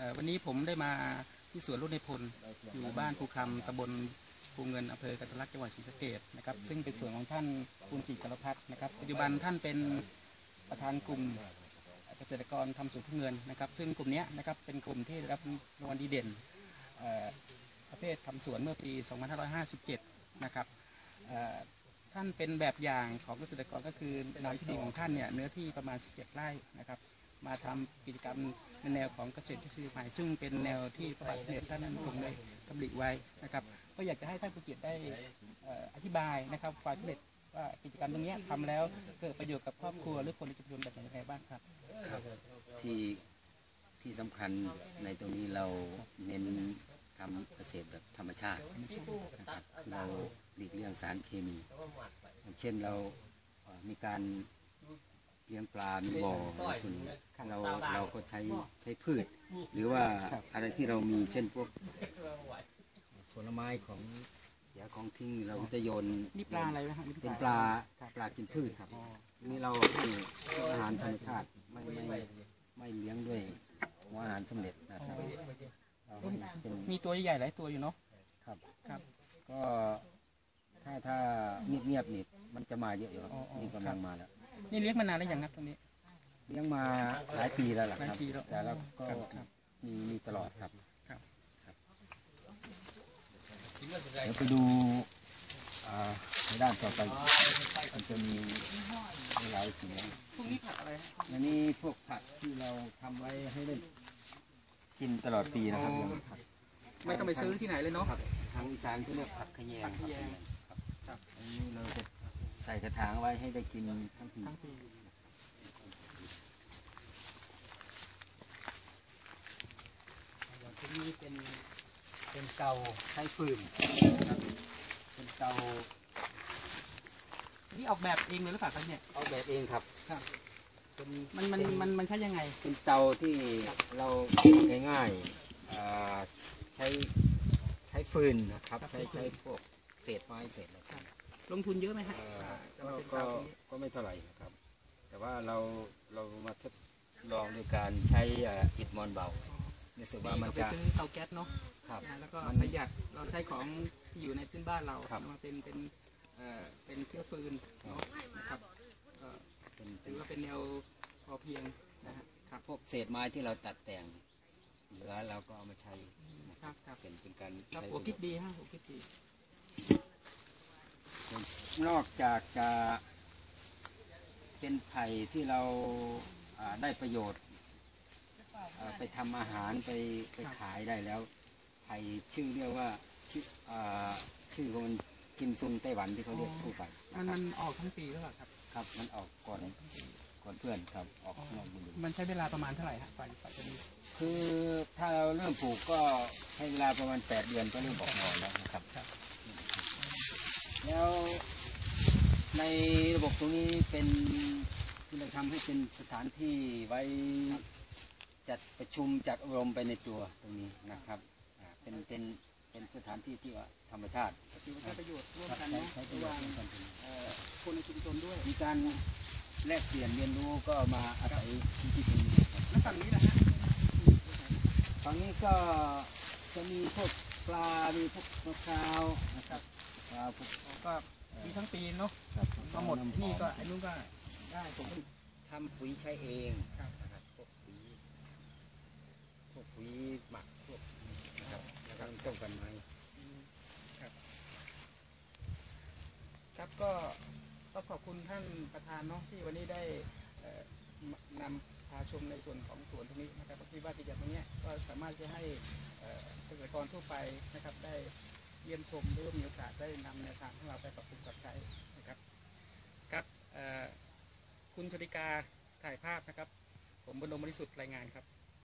อ่อวันนี้ผมได้มาที่สวนรุ่นในพลอยู่บ้านภูคำตำบลภูเงินอำเภอกันทรลักษณ์จังหวัดศรีสะเกษนะครับ ซึ่งเป็นสวนของท่านคุณกิจกรพัฒน์นะครับปัจจุบันท่านเป็นประธานกลุ่มเกษตรกรทำสวนพึ่งเงินนะครับ ซึ่งกลุ่มเนี้ยนะครับเป็นกลุ่มที่ได้รับรางวัลดีเด่นเอ่อประเภททำสวนเมื่อปี 2557 นะครับเอ่อท่านเป็นแบบอย่างของเกษตรกรก็คือแนวที่ดีของท่านเนี่ยเนื้อที่ประมาณ 17 ไร่นะครับ มาทำกิจกรรมในแนวของเกษตรทฤษฎีใหม่ซึ่งเป็นแนวที่พระบาทสมเด็จท่านทรงได้กำหนดไว้นะครับ ก็อยากจะให้ท่านผู้เกียรติได้อธิบายนะครับความสำเร็จว่ากิจกรรมตรงนี้ยทำแล้วเกิดประโยชน์กับครอบครัวหรือคนในชุมชนแบบไหนยังไงบ้างครับที่ที่สำคัญในตรงนี้เราเน้นทำเกษตรแบบธรรมชาตินะครับเราหลีกเลี่ยงสารเคมี อย่างเช่นเรามีการ เลี้ยงปลามีบ่ออะไรพวกนี้เราเราก็ใช้ใช้พืช หรือว่าอะไรที่เรามีเช่นพวกผลไม้ของเสียของทิ้งเราก็จะโยนนี่ปลาอะไรนะครับนี่เป็นปลาปลากินพืชครับนี่เราให้อาหารธรรมชาติไม่ไม่ไม่เลี้ยงด้วยหัวอาหารสำเร็จนะครับเราให้เป็นมีตัวใหญ่ๆหลายตัวอยู่เนาะครับครับ ก็ถ้าถ้าเงียบๆนี่มันจะมาเยอะอยู่ครับอ๋ออ๋อนี่กำลังมาแล้ว นี่เลี้ยงมานานแล้วยังครับตรงนี้ เลี้ยงมาหลายปีแล้วล่ะหลายครับปีแล้วแต่เราก็ครับครับมีมีตลอดครับครับครับเดี๋ยวไปดูอ่าในด้านต่อไป มันจะมีหลายสิ่งพวกนี้ผักอะไรฮะอันนี้พวกผักที่เราทำไว้ให้ได้กินตลอดปีนะครับอ๋ออย่างผักไม่ต้องไปซื้อที่ไหนเลยเนาะผักทางอีสานเขาเรียกผักขะแยงผักขะแยงครับครับอันนี้เราจะ ใส่กระถางไว้ให้ได้กินทั้งปีทั้งปีที่นี้เป็นเป็นเตาใช้ฟืนนะครับเป็นเตานี่ออกแบบเองเลยหรือเปล่าครับเนี่ยเอาแบบเองครับครับเป็นมันมันมันมันใช้ยังไง เป็นเตาที่เราง่ายๆอ่าใช้ใช้ฟืนนะครับ ใช้ใช้พวกเศษไม้เศษอะไรพวกนี้ ลงทุนเยอะไหมฮะเอ่อจะก็มาเป็นก็เตาตรงนี้ก็ไม่เท่าไหร่นะครับ แต่ว่าเราเรามาทดลองด้วยการใช้เอ่ออิฐมอนเบารู้สึกว่านี่มันเราไปจะซื้อเตาแก๊สเนาะครับ นะแล้วก็มันประหยัดเราใช้ของที่อยู่ในพื้นบ้านเราครับเอามาเป็นเป็นเอ่อเป็นเครื่องฟืนเนาะนะครับก็เป็นเป็ถืนอว่าเป็นแนวพอเพียงนะฮะครับพวกเศษไม้ที่เราตัดแต่งเหลือเราก็เอามาใช้นะคครับรับครับเป็นเป็นการครับใช้หัวคิดดีฮะหัวคิดดี นอกจากจะเป็นไผ่ที่เราอ่าได้ประโยชน์อ่าไปทำอาหารไปไปขายได้แล้ว ไผ่ชื่อเรียกว่าชื่ออ่าชื่อของมันกิมซุงไต้หวันที่เขาเรียกทั่วไปมันนะครับมันออกทั้งปีหรือเปล่าครับ ครับมันออกก่อนก่อนเพื่อนครับออกนอกฤดูมันใช้เวลาประมาณเท่าไหร่ฮะกว่ากว่าจะมีคือถ้าเราเริ่มปลูกก็ใช้เวลาประมาณ 8 เดือนก็เริ่มออกหน่อแล้วนะครับ ครับ แล้วในระบบตรงนี้เป็นที่เราทำให้เป็นสถานที่ไว้จัดประชุมจัดอบรมไปในตัวตรงนี้นะครับอ่าเป็นเป็นเป็นสถานที่ที่ว่าธรรมชาติถือว่าใช้ประโยชน์ร่วมใช้กันใช้เนาะใช้ประระโยหชว่างน์ร่วมกัน เอ่อคนในชุมชนด้วย มีการแลกเปลี่ยนเรียนรู้ก็มาอาศัยที่ตรงนี้ครับแล้วฝั่งนี้นะฮะฝั่งนี้ก็จะมีพวกปลา มีพวกมะพร้าวนะครับ ปลาพวกก็มีทั้งปีเนาะก็หมดที่ก็ไอ้นู้นก็ได้ผมก็ทำปุ๋ยใช้เองนะครับพวกปุ๋ยพวกปุ๋ยหมักพวกนะครับแล้วก็ส้มกันไม้ครับก็ก็ขอบคุณท่านประธานเนาะที่วันนี้ได้นำพาชมในส่วนของสวนตรงนี้นะครับก็คิดว่ากิจกรรมตรงเนี้ยก็สามารถจะให้เกษตรกรทั่วไปนะครับได้ เยี่ยมชมหรือว่ามีโอกาสได้นำแนวทางของเราไปปรับปรุงปรับใช้นะครับ ครับคุณชลิกาถ่ายภาพนะครับ ผมบรมบริสุทธิ์รายงานครับ